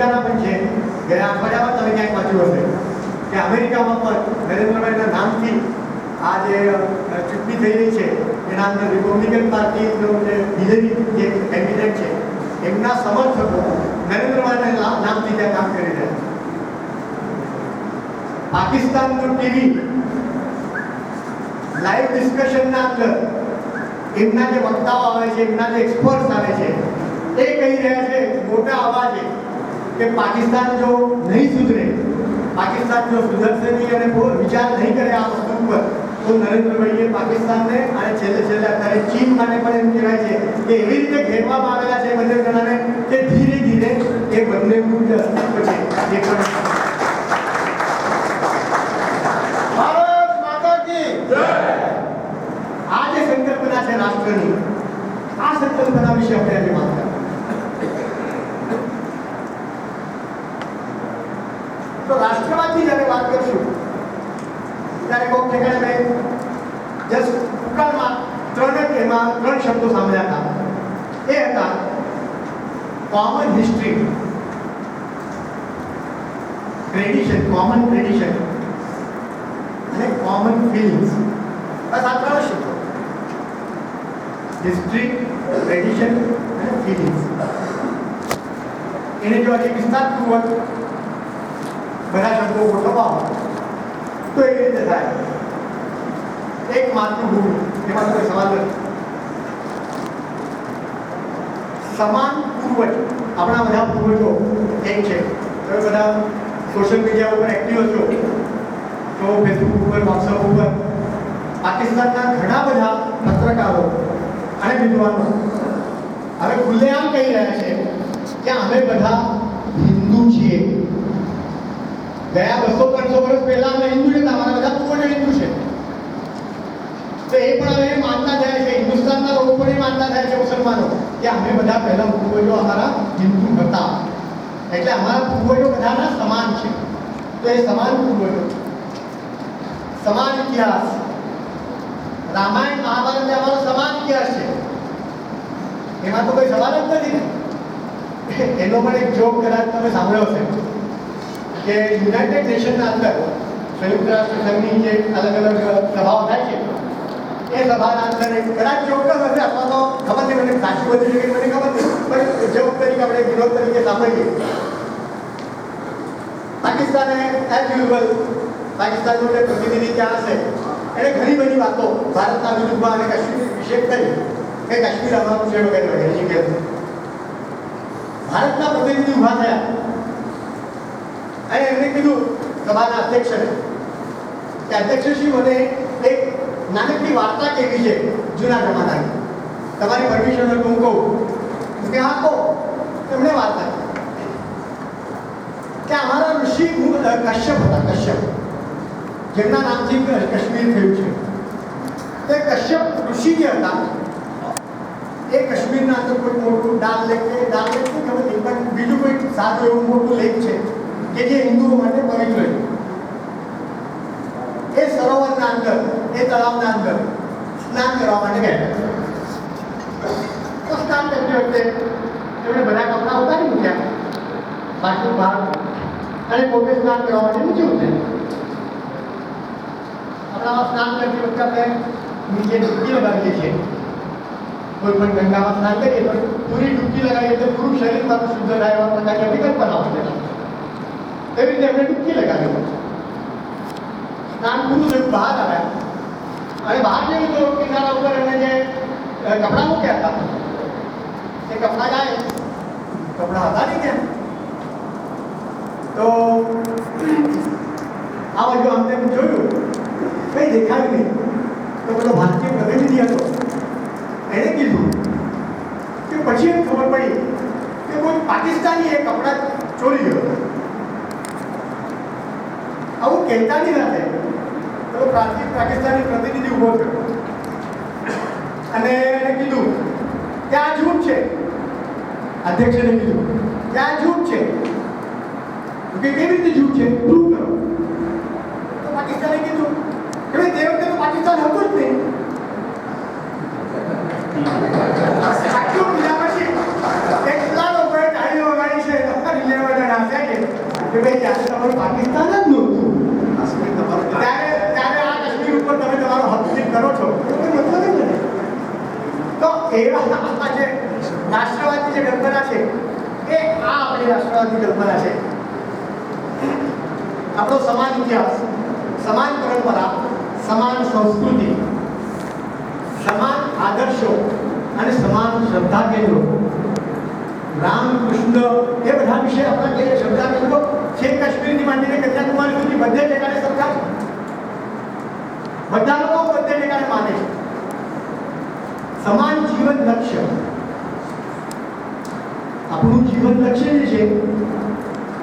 અમેરિકાના પણ છે. ગયા અઠવાડિયામાં તમે ક્યાંક વાંચ્યું હશે. કે અમેરિકામાં પણ નરેન્દ્રભાઈના નામથી આ જે ચૂંટણી થઈ રહી છે, એના અંદર રિપબ્લિકન પાર્ટીનો જે હિલેરી જે કેન્ડિડેટ છે, એમના સમર્થકો નરેન્દ્રભાઈના નામથી ત્યાં કામ કરી રહ્યા છે. પાકિસ્તાનનું ટીવી લાઈવ ડિસ્કશનના અંદર એમના જે વક્તાઓ આવે છે, એમના જે એક્સપર્ટ્સ આવે છે, એ કહી રહ્યા છે, મોટા અવાજે કે પાકિસ્તાન જો નહીં સુધરે પાકિસ્તાન જો સુધરશે નહીં અને બહુ વિચાર નહીં કરે આ વસ્તુ ઉપર તો નરેન્દ્રભાઈએ પાકિસ્તાનને અને છેલ્લે છેલ્લે અત્યારે ચીન માટે પણ એમ કહેવાય છે કે એવી રીતે ઘેરવામાં આવેલા છે બંને જણાને કે ધીરે ધીરે એ બંનેનું જે અસ્તિત્વ છે એ પણ ભારત માતા કી આ જે સંકલ્પના છે રાષ્ટ્રની આ સંકલ્પના વિશે આપણે આજે વાત રાષ્ટ્રવાદની જ્યારે વાત કરીશું. ત્યારે કોક ઠેકાણે મેં જસ્ટ ઉકાળમાં ત્રણ જ એમાં ત્રણ શબ્દો સાંભળ્યા હતા. એ હતા common history tradition common tradition અને કોમન ફિલિંગ્સ બસ આ ત્રણ શબ્દો. હિસ્ટ્રી ટ્રેડિશન અને ફિલિંગ્સ એને જો હજી વિસ્તારપૂર્વક બધા શબ્દો ગોઠવવા તો એવી રીતે થાય. એક માતૃભૂમિ એમાં કોઈ સવાલ નથી સમાન પૂર્વજ, આપણા બધા પૂર્વજો એક છે તમે બધા સોશિયલ મીડિયા ઉપર એક્ટિવ છો. તો ફેસબુક ઉપર વોટ્સઅપ ઉપર પાકિસ્તાનના ઘણા બધા પત્રકારો અને વિદ્વાનો હવે ખુલ્લેઆમ કહી રહ્યા છે કે અમે બધા હિન્દુ છીએ. ગયા બસો ત્રણસો વર્ષ પહેલા અમે હિન્દુ હતા અમારા બધા પૂર્ણ હિન્દુ છે. તો એ પણ હવે માનતા થાય છે, હિન્દુસ્તાનના લોકો પણ એ માનતા થાય છે મુસલમાનો, કે અમે બધા પહેલા પૂર્વજો અમારા હિન્દુ હતા. એટલે અમારા પૂર્વજો બધાના સમાન છે. તો એ સમાન પૂર્વજો સમાન ઇતિહાસ. રામાયણ, મહાભારત અમારો સમાન ઇતિહાસ છે. એમાં તો કોઈ સવાલ જ નથી એનો પણ એક જોક કદાચ તમે સાંભળ્યો હશે. કે યુનાઇટેડ નેશનના અંદર સંયુક્ત રાષ્ટ્ર સંઘની જે અલગ અલગ સભાઓ થાય છે એ સભાના અંદર એક કદાચ ચોક્કસ હશે અથવા તો ખબર નહીં મને સાચું બધી જગ્યાએ મને ખબર નહીં પણ જોક તરીકે આપણે વિરોધ તરીકે સાંભળીએ પાકિસ્તાને એઝ યુઝ્યુઅલ પાકિસ્તાનનો જે પ્રતિનિધિ ત્યાં હશે એણે ઘણી બધી વાતો ભારતના વિરુદ્ધમાં અને કાશ્મીર વિશે કરી કે કાશ્મીર અમારું છે વગેરે વગેરે જે કહેતું ભારતના પ્રતિનિધિ ઊભા થયા અને એમણે કીધું સભાના અધ્યક્ષને કે અધ્યક્ષશ્રી મને એક નાનકડી વાર્તા કેવી છે જૂના જમાનાની તમારી પરમિશન હોય હું કહું. કે, હા, કહો. એમણે વાર્તા કે અમારા ઋષિ કશ્યપ હતા, કશ્યપ. જેમના નામથી કશ્મીર થયું છે. તે કશ્યપ ઋષિ જે હતા, એ કાશ્મીરના અંદર કોઈ મોટું ડાલ લેક કે ડાલ લેક નહીં ખબર નહીં પણ બીજું કોઈ સારું એવું મોટું લેક છે. કે જે હિન્દુઓ માટે પવિત્ર એ સરોવરના અંદર, એ તળાવના અંદર સ્નાન કરવા માટે ગયા સ્નાન કરતી વખતે એમણે બધા કપડાં ઉતારી મૂક્યા. બાકી બહાર અને પોતે સ્નાન કરવા માટે નીચે ઉતર્યા. આપણામાં સ્નાન કરતી વખતે આપણે નીચે ડૂબકી લગાવીએ છીએ. કોઈ પણ ગંગામાં સ્નાન કરીએ તો પૂરી ડૂબકી લગાવીએ તો પૂરું શરીર મારું શુદ્ધ થાય એવા પ્રકારની વિકલ્પ છે એવી રીતે એમણે ડૂબકી લગાવી સ્નાન પૂરું થયું બહાર આવ્યા અને બહાર જઈને તો કિનારા ઉપર એમણે જે કપડાં મૂક્યા હતા એ કપડાં જાય કપડાં હતા નહીં ત્યાં તો આ બાજુ અમને જોયું કંઈ દેખાયું નહીં તો બધો ભારતીય પ્રતિનિધિ હતો એણે કીધું કે પછી ખબર પડી કે કોઈ પાકિસ્તાની એ કપડાં ચોરી ગયો આવું કહેતા નહીં થાય તો પ્રાચીન પાકિસ્તાની પ્રતિનિધિ ઊભો થયો. અને એને કીધું કે આ જૂઠ છે. અધ્યક્ષને કીધું કે આ જૂઠ છે. કે કેવી રીતે જૂઠ છે? પ્રૂવ કરો? તો પાકિસ્તાને કીધું કે ભાઈ તે વખતે પાકિસ્તાન હતું જ નહીં આટલું કીધા પછી એટલા લોકોએ તાળીઓ વગાડી છે તમારી લેવા જણા કે ભાઈ ત્યારે તમારું પાકિસ્તાન જ નહોતું કાશ્મીર તમારું ત્યારે ત્યારે આ કાશ્મીર ઉપર તમે તમારો હસ્તક્ષેપ કરો છો તો મતલબ જ તો એવા આ જે રાષ્ટ્રવાદી જે કલ્પના છે એ આ આપણી રાષ્ટ્રવાદી કલ્પના છે. આપણો સમાન ઇતિહાસ સમાન પરંપરા સમાન સંસ્કૃતિ સમાન આદર્શો અને સમાન શ્રદ્ધા કેન્દ્રો રામ કૃષ્ણ એ બધા વિશે આપણા જે કેન્દ્રો છે કાશ્મીરથી માંડીને કન્યાકુમારી સુધી બધે ટેકાને સરખા છે. બધા લોકો બધે ટેકાને માને છે. સમાન જીવન લક્ષ્ય. આપણું જીવન લક્ષ્ય જે છે